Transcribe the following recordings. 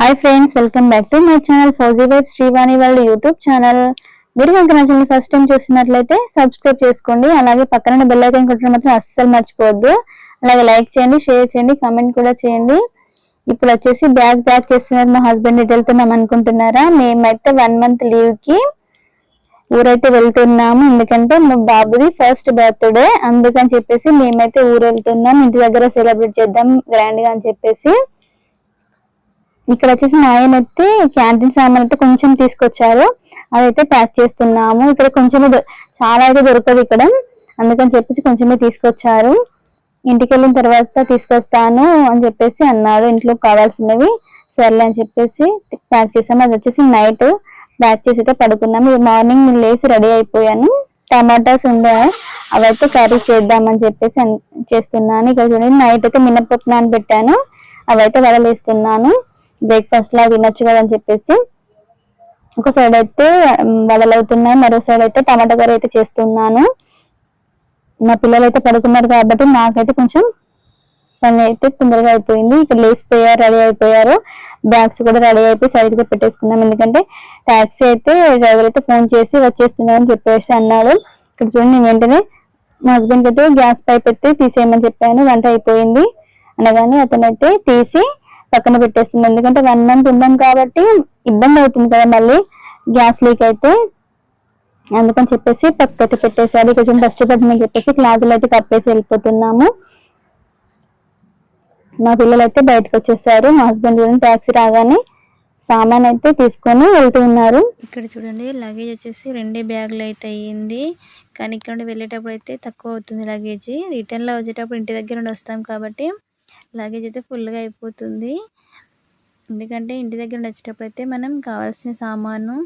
Hi friends welcome back to my channel Fauji vibe Srivani వాళ్ళ YouTube channel మీరు కనుక నా ఛానల్ ఫస్ట్ టైం చూసినట్లయితే సబ్స్క్రైబ్ చేసుకోండి. అలాగే పక్కన బెల్ ఐకాన్ కొట్టడం మాత్రం అస్సలు మర్చిపోవద్దు. అలాగే లైక్ చేయండి షేర్ చేయండి కామెంట్ కూడా చేయండి. ఇప్పుడు వచ్చేసి బ్యాగ్ ప్యాక్ చేస్తున్నారు మా హస్బెండ్ ఇటు వెళ్తున్నాం అనుకుంటున్నారా? మేమైతే వన్ మంత్ లీవ్కి ఊరైతే వెళ్తున్నాము. ఎందుకంటే మా బాబుది ఫస్ట్ బర్త్డే అందుకని చెప్పేసి మేమైతే ఊరు వెళ్తున్నాం. ఇంటి దగ్గర సెలబ్రేట్ చేద్దాం గ్రాండ్గా అని చెప్పేసి. ఇక్కడ వచ్చేసి మా ఆయన అయితే క్యాంటీన్ సామాన్ అయితే కొంచెం తీసుకొచ్చారు. అదైతే ప్యాక్ చేస్తున్నాము. ఇక్కడ కొంచెమే చాలా అయితే దొరకదు ఇక్కడ. అందుకని చెప్పేసి కొంచెమే తీసుకొచ్చారు. ఇంటికి వెళ్ళిన తర్వాత తీసుకొస్తాను అని చెప్పేసి అన్నాడు ఇంట్లో కావాల్సినవి సర్లే అని చెప్పేసి ప్యాక్ చేసాము. అది వచ్చేసి నైట్ ప్యాక్ చేసి అయితే పడుకున్నాము. మార్నింగ్ నేను లేచి రెడీ అయిపోయాను. టమాటాస్ ఉండే అవైతే కర్రీ చేద్దామని చెప్పేసి చేస్తున్నాను. ఇక్కడ చూడండి నైట్ అయితే మినపప్పు నానబెట్టాను. అవైతే వడలేస్తున్నాను. బ్రేక్ఫాస్ట్ లా తినొచ్చు కదా అని చెప్పేసి ఒక సైడ్ అయితే వదలవుతున్నాయి మరో సైడ్ అయితే టమాటా కర్రీ అయితే చేస్తున్నాను. మా పిల్లలు అయితే పడుకున్నారు కాబట్టి నాకైతే కొంచెం పని అయితే తొందరగా అయిపోయింది. ఇక్కడ లేచిపోయారు రెడీ అయిపోయారు. బ్యాగ్స్ కూడా రెడీ అయిపోయి సైడ్ పెట్టేసుకున్నాం. ఎందుకంటే ట్యాక్సీ అయితే డ్రైవర్ అయితే ఫోన్ చేసి వచ్చేస్తున్నారని చెప్పేసి అన్నాడు. ఇక్కడ చూడండి నేను వెంటనే మా హస్బెండ్ అయితే గ్యాస్ పైప్ అయితే తీసేయమని చెప్పాను. వంట అయిపోయింది. అనగానే అతనైతే తీసి పక్కన పెట్టేస్తుంది. ఎందుకంటే వన్ మంత్ ఉన్నాం కాబట్టి ఇబ్బంది అవుతుంది కదా మళ్ళీ గ్యాస్ లీక్ అయితే. అందుకని చెప్పేసి పక్కకి పెట్టేశాడు కొంచెం డస్ట్ పడుతుందని చెప్పేసి క్లాతులు అయితే కప్పేసి వెళ్ళిపోతున్నాము. మా పిల్లలు అయితే బయటకు వచ్చేసారు. మా హస్బెండ్ కూడా ట్యాక్సీ రాగానే సామాన్ అయితే తీసుకొని వెళ్తూ ఉన్నారు. ఇక్కడ చూడండి లగేజ్ వచ్చేసి రెండే బ్యాగులు అయితే అయ్యింది. కానీ ఇక్కడ నుండి వెళ్ళేటప్పుడు అయితే తక్కువ అవుతుంది లగేజ్ రిటర్న్లో వచ్చేటప్పుడు ఇంటి దగ్గర నుండి వస్తాం కాబట్టి లగేజ్ అయితే ఫుల్గా అయిపోతుంది. ఎందుకంటే ఇంటి దగ్గర వచ్చేటప్పుడు అయితే మనం కావాల్సిన సామాను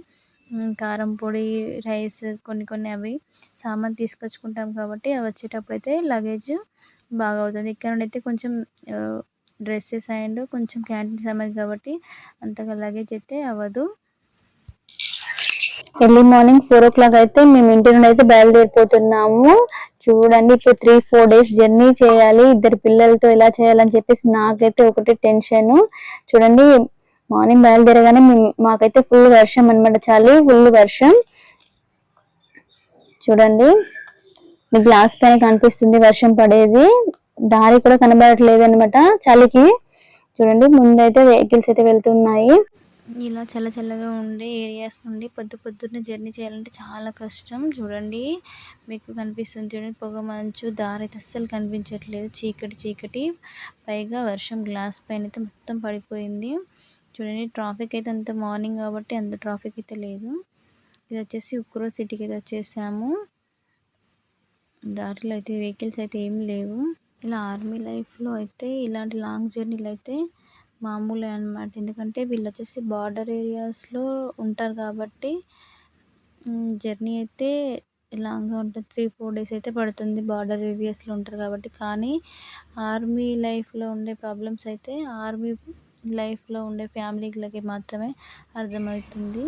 కారం పొడి రైస్ కొన్ని కొన్ని అవి సామాన్ తీసుకొచ్చుకుంటాం కాబట్టి అవి వచ్చేటప్పుడు అయితే లగేజ్ బాగా అవుతుంది. ఇక్కడ నుండి అయితే కొంచెం డ్రెస్సెస్ అండ్ కొంచెం క్యాంటీన్ సమయం కాబట్టి అంతగా లగేజ్ అయితే అవ్వదు. Early morning four o'clock అయితే మేము ఇంటి నుండి అయితే బయలుదేరిపోతున్నాము. చూడండి ఇప్పుడు త్రీ ఫోర్ డేస్ జర్నీ చేయాలి. ఇద్దరు పిల్లలతో ఎలా చేయాలని చెప్పేసి నాకైతే ఒకటి టెన్షన్ చూడండి మార్నింగ్ బయలుదేరగానే మాకైతే ఫుల్ వర్షం అన్నమాట చాలి ఫుల్ వర్షం. చూడండి మీ గ్లాస్ పైన కనిపిస్తుంది వర్షం పడేది. దారి కూడా కనబడట్లేదు అనమాట చలికి. చూడండి ముందైతే వెహికల్స్ అయితే వెళ్తున్నాయి. ఇలా చల్ల చల్లగా ఉండే ఏరియాస్ నుండి పొద్దు పొద్దున్న జర్నీ చేయాలంటే చాలా కష్టం. చూడండి మీకు కనిపిస్తుంది చూడండి పొగ మంచు దారి అయితే అస్సలు కనిపించట్లేదు. చీకటి చీకటి. పైగా వర్షం గ్లాస్ పైన అయితే మొత్తం పడిపోయింది. చూడండి ట్రాఫిక్ అయితే అంత మార్నింగ్ కాబట్టి అంత ట్రాఫిక్ అయితే లేదు. ఇది వచ్చేసి ఉక్రో సిటీకి అయితే వచ్చేసాము. దారిలో అయితే వెహికల్స్ అయితే ఏం లేవు. ఇలా ఆర్మీ లైఫ్లో అయితే ఇలాంటి లాంగ్ జర్నీలు అయితే మామూలే అన్నమాట. ఎందుకంటే వీళ్ళు వచ్చేసి బార్డర్ ఏరియాస్లో ఉంటారు కాబట్టి జర్నీ అయితే లాంగ్గా ఉంటుంది. త్రీ ఫోర్ డేస్ అయితే పడుతుంది బార్డర్ ఏరియాస్లో ఉంటారు కాబట్టి. కానీ ఆర్మీ లైఫ్లో ఉండే ప్రాబ్లమ్స్ అయితే ఆర్మీ లైఫ్లో ఉండే ఫ్యామిలీలకి మాత్రమే అర్థమవుతుంది.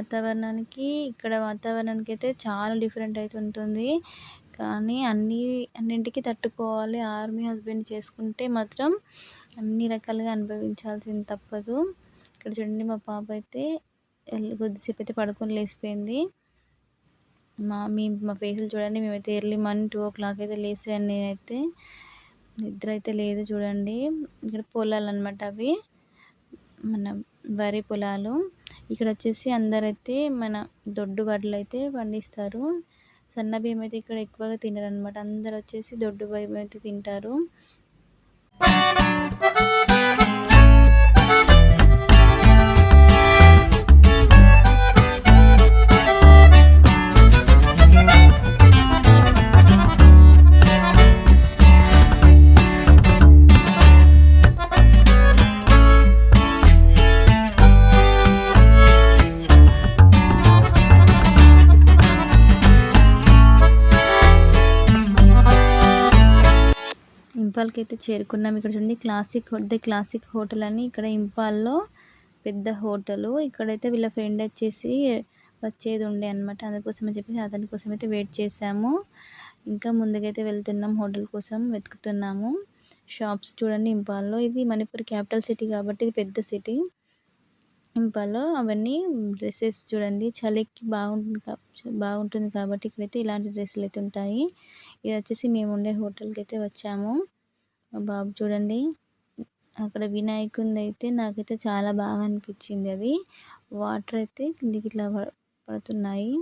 వాతావరణానికి ఇక్కడ వాతావరణానికి అయితే చాలా డిఫరెంట్ అయితే ఉంటుంది. కానీ అన్నీ అన్నింటికి తట్టుకోవాలి. ఆర్మీ హస్బెండ్ చేసుకుంటే మాత్రం అన్ని రకాలుగా అనుభవించాల్సింది తప్పదు. ఇక్కడ చూడండి మా పాప అయితే కొద్దిసేపు అయితే పడుకొని లేచిపోయింది. మా మీ మా ఫేసులు చూడండి మేమైతే early morning two o'clock అయితే లేచాను నేనైతే. నిద్ర అయితే లేదు చూడండి. ఇక్కడ పొలాలు అనమాట అవి. మన వరి పొలాలు. ఇక్కడ వచ్చేసి అందరైతే మన దొడ్డు వడ్లు అయితే పండిస్తారు. సన్న బియ్యం అయితే ఇక్కడ ఎక్కువగా తినరు అనమాట అందరు వచ్చేసి దొడ్డు బియ్యం అయితే తింటారు. ఇంపాల్కి అయితే చేరుకున్నాం. ఇక్కడ చూడండి క్లాసిక్ ద క్లాసిక్ హోటల్ అని ఇక్కడ ఇంపాల్లో పెద్ద హోటల్. ఇక్కడైతే వీళ్ళ ఫ్రెండ్ వచ్చేసి వచ్చేది ఉండే అనమాట అందుకోసం అని చెప్పేసి అతని కోసం అయితే వెయిట్ చేసాము ఇంకా ముందుకైతే వెళ్తున్నాం హోటల్ కోసం వెతుకుతున్నాము. షాప్స్ చూడండి ఇంపాల్లో. ఇది మణిపూర్ క్యాపిటల్ సిటీ కాబట్టి ఇది పెద్ద సిటీ ఇంపాల్లో అవన్నీ డ్రెస్సెస్ చూడండి చలికి బాగుంటుంది బాగుంటుంది కాబట్టి ఇక్కడైతే ఇలాంటి డ్రెస్సులు అయితే ఉంటాయి. ఇది వచ్చేసి మేము ఉండే హోటల్కి అయితే వచ్చాము. మా బాబు చూడండి. అక్కడ వినాయకుంది అయితే నాకైతే చాలా బాగా అనిపించింది అది. వాటర్ అయితే కిందికి ఇట్లా పడుతున్నాయి.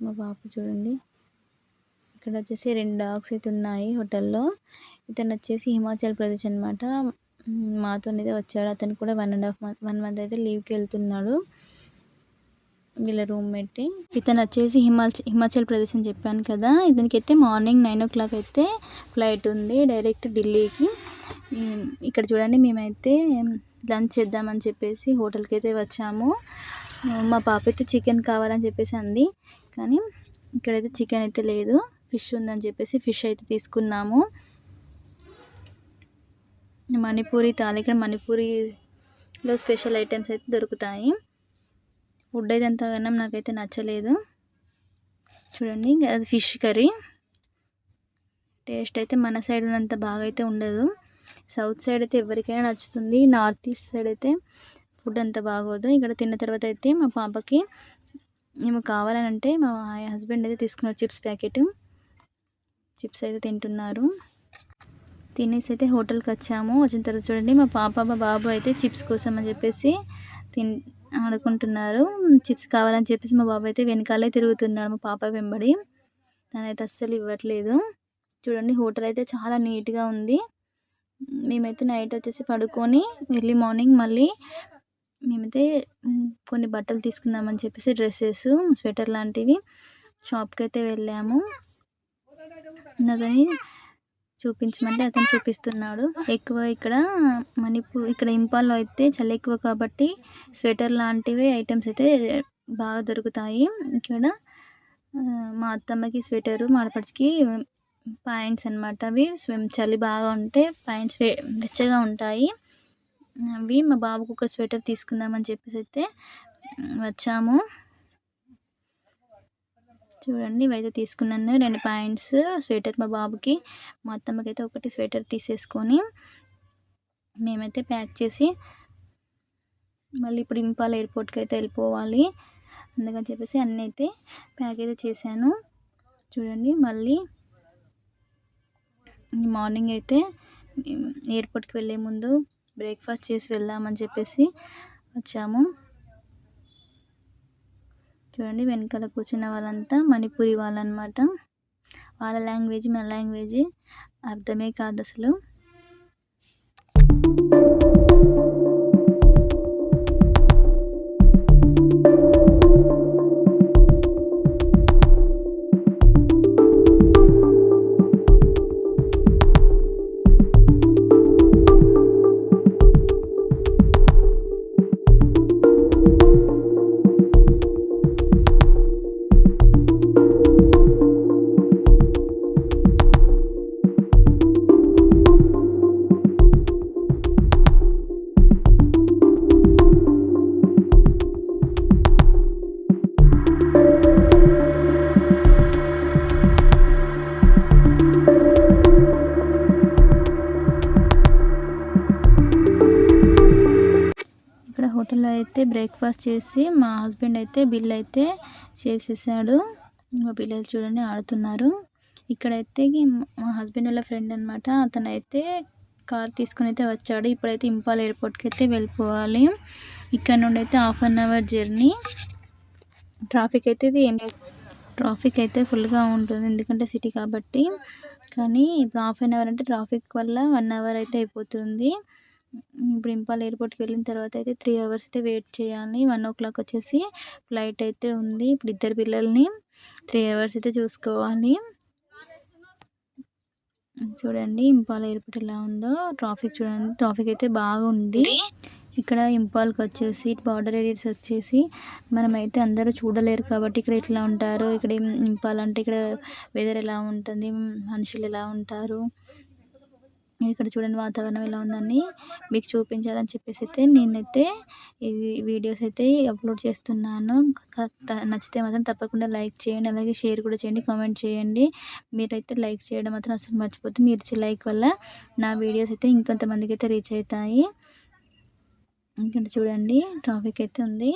మా బాబు చూడండి. ఇక్కడ వచ్చేసి రెండు డాగ్స్ అయితే ఉన్నాయి హోటల్లో. ఇతను వచ్చేసి హిమాచల్ ప్రదేశ్ అనమాట మాతో అయితే వచ్చాడు. అతను కూడా one and half month one month అయితే లీవ్కి వెళ్తున్నాడు. వీళ్ళ రూమ్మేట్ ఇతను వచ్చేసి హిమాచల్ హిమాచల్ ప్రదేశ్ అని చెప్పాను కదా. ఇతనికి అయితే మార్నింగ్ నైన్ ఓ క్లాక్ అయితే ఫ్లైట్ ఉంది డైరెక్ట్ ఢిల్లీకి. ఇక్కడ చూడండి మేమైతే లంచ్ చేద్దామని చెప్పేసి హోటల్కి అయితే వచ్చాము మా పాప అయితే చికెన్ కావాలని చెప్పేసి అంది. కానీ ఇక్కడైతే చికెన్ అయితే లేదు ఫిష్ ఉందని చెప్పేసి ఫిష్ అయితే తీసుకున్నాము. మణిపూరి తాళి ఇక్కడ మణిపూరిలో స్పెషల్ ఐటమ్స్ అయితే దొరుకుతాయి. ఫుడ్ అయితే అంతగానో నాకైతే నచ్చలేదు. చూడండి అది ఫిష్ కర్రీ. టేస్ట్ అయితే మన సైడ్ ఉన్నంత బాగా అయితే ఉండదు. సౌత్ సైడ్ అయితే ఎవరికైనా నచ్చుతుంది. నార్త్ ఈస్ట్ సైడ్ అయితే ఫుడ్ అంత బాగోదు. ఇక్కడ తిన్న తర్వాత అయితే మా పాపకి మేము కావాలని అంటే మా హస్బెండ్ అయితే తీసుకున్నారు చిప్స్ ప్యాకెట్. చిప్స్ అయితే తింటున్నారు. తినేసి అయితే హోటల్కి వచ్చాము వచ్చిన తర్వాత చూడండి మా పాప మా బాబు అయితే చిప్స్ కోసం అని చెప్పేసి తిన్ ఆడుకుంటున్నారు. చిప్స్ కావాలని చెప్పేసి మా బాబు అయితే వెనకాలే తిరుగుతున్నాడు. మా పాప వెంబడి. తనైతే అస్సలు ఇవ్వట్లేదు. చూడండి హోటల్ అయితే చాలా నీట్గా ఉంది. మేమైతే నైట్ వచ్చేసి పడుకొని ఎర్లీ మార్నింగ్ మళ్ళీ మేమైతే కొన్ని బట్టలు తీసుకుందామని చెప్పేసి డ్రెస్సెస్ స్వెటర్ లాంటివి షాప్కి అయితే వెళ్ళాము. అదని చూపించమంటే అతను చూపిస్తున్నాడు. ఎక్కువ ఇక్కడ మణిపూర్ ఇక్కడ ఇంపాల్లో అయితే చలి ఎక్కువ కాబట్టి స్వెటర్ లాంటివి ఐటమ్స్ అయితే బాగా దొరుకుతాయి. ఇక్కడ మా అత్తమ్మకి స్వెటరు మా పాయింట్స్ అనమాట అవి. స్విమ్ చలి బాగా ఉంటే పాయింట్స్ వెచ్చగా ఉంటాయి. అవి మా బాబుకు ఒక స్వెటర్ తీసుకుందామని చెప్పేసి అయితే వచ్చాము. చూడండి ఇవైతే తీసుకున్నాను. రెండు పాయింట్స్. స్వెటర్ మా బాబుకి మా అత్తమ్మకి అయితే ఒకటి స్వెటర్ తీసేసుకొని మేమైతే ప్యాక్ చేసి మళ్ళీ ఇప్పుడు ఇంపాల్ ఎయిర్పోర్ట్కి అయితే వెళ్ళిపోవాలి. అందుకని చెప్పేసి అన్నీ అయితే ప్యాక్ అయితే చేశాను. చూడండి మళ్ళీ మార్నింగ్ అయితే ఎయిర్పోర్ట్కి వెళ్ళే ముందు బ్రేక్ఫాస్ట్ చేసి వెళ్దామని చెప్పేసి వచ్చాము. చూడండి వెనకాల కూర్చున్న వాళ్ళంతా మణిపూరి వాళ్ళనమాట వాళ్ళ లాంగ్వేజ్ మన లాంగ్వేజ్ అర్థమే కాదు అసలు అయితే బ్రేక్ఫాస్ట్ చేసి మా హస్బెండ్ అయితే బిల్ అయితే చేసేసాడు. మా పిల్లలు చూడండి ఆడుతున్నారు. ఇక్కడైతే మా హస్బెండ్ వాళ్ళ ఫ్రెండ్ అనమాట అతను అయితే కార్ తీసుకుని అయితే వచ్చాడు. ఇప్పుడైతే ఇంపాల్ ఎయిర్పోర్ట్కి అయితే వెళ్ళిపోవాలి. ఇక్కడ నుండి అయితే half an hour journey traffic అయితే ఇది ట్రాఫిక్ అయితే ఫుల్గా ఉంటుంది. ఎందుకంటే సిటీ కాబట్టి. కానీ ఇప్పుడు హాఫ్ అన్ అవర్ అంటే ట్రాఫిక్ వల్ల వన్ అవర్ అయితే అయిపోతుంది. ఇప్పుడు ఇంపాల్ ఎయిర్పోర్ట్కి వెళ్ళిన తర్వాత అయితే త్రీ అవర్స్ అయితే వెయిట్ చేయాలి. వన్ ఓ క్లాక్ వచ్చేసి ఫ్లైట్ అయితే ఉంది. ఇప్పుడు ఇద్దరు పిల్లల్ని త్రీ అవర్స్ అయితే చూసుకోవాలి. చూడండి ఇంపాల్ ఎయిర్పోర్ట్ ఎలా ఉందో. ట్రాఫిక్ చూడండి. ట్రాఫిక్ అయితే బాగుంది. ఇక్కడ ఇంపాల్కి వచ్చేసి బార్డర్ ఏరియాస్ వచ్చేసి మనమైతే అందరూ చూడలేరు కాబట్టి ఇక్కడ ఇట్లా ఉంటారు? ఇక్కడ ఇంపాల్ అంటే ఇక్కడ వెదర్ ఎలా ఉంటుంది? మనుషులు ఎలా ఉంటారు? ఇక్కడ చూడండి వాతావరణం ఎలా ఉందని మీకు చూపించాలని చెప్పేసి అయితే నేనైతే ఈ వీడియోస్ అయితే అప్లోడ్ చేస్తున్నాను. త- నచ్చితే మాత్రం తప్పకుండా లైక్ చేయండి. అలాగే షేర్ కూడా చేయండి. కామెంట్ చేయండి. మీరైతే లైక్ చేయడం మాత్రం అసలు మర్చిపోతే మీరు ఇచ్చే లైక్ వల్ల నా వీడియోస్ అయితే ఇంకొంతమందికి అయితే రీచ్ అవుతాయి. ఇక్కడ చూడండి. ట్రాఫిక్ అయితే ఉంది.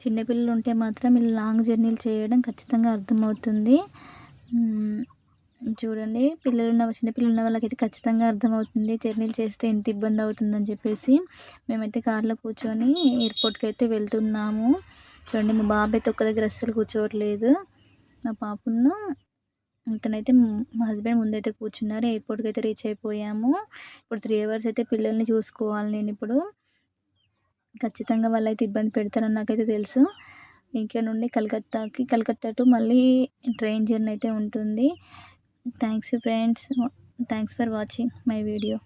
చిన్నపిల్లలు ఉంటే మాత్రం ఇలా లాంగ్ జర్నీలు చేయడం ఖచ్చితంగా అర్థమవుతుంది. చూడండి పిల్లలు ఉన్న చిన్నపిల్లలు ఉన్న వాళ్ళకైతే ఖచ్చితంగా అర్థమవుతుంది. జర్నీలు చేస్తే ఎంత ఇబ్బంది అవుతుందని చెప్పేసి మేమైతే కార్లో కూర్చొని ఎయిర్పోర్ట్కి అయితే వెళ్తున్నాము. చూడండి మా బాబు అయితే ఒక్క దగ్గర అస్సలు కూర్చోవట్లేదు. మా పాపను ఇతనైతే మా హస్బెండ్ ముందైతే కూర్చున్నారు. ఎయిర్పోర్ట్కి అయితే రీచ్ అయిపోయాము. ఇప్పుడు త్రీ అవర్స్ అయితే పిల్లల్ని చూసుకోవాలి నేను ఇప్పుడు. ఖచ్చితంగా వాళ్ళైతే ఇబ్బంది పెడతారని నాకైతే తెలుసు. ఇక్కడ నుండి కలకత్తాకి కలకత్తా టు మళ్ళీ ట్రైన్ జర్నీ అయితే ఉంటుంది. Thanks friends thanks for watching my video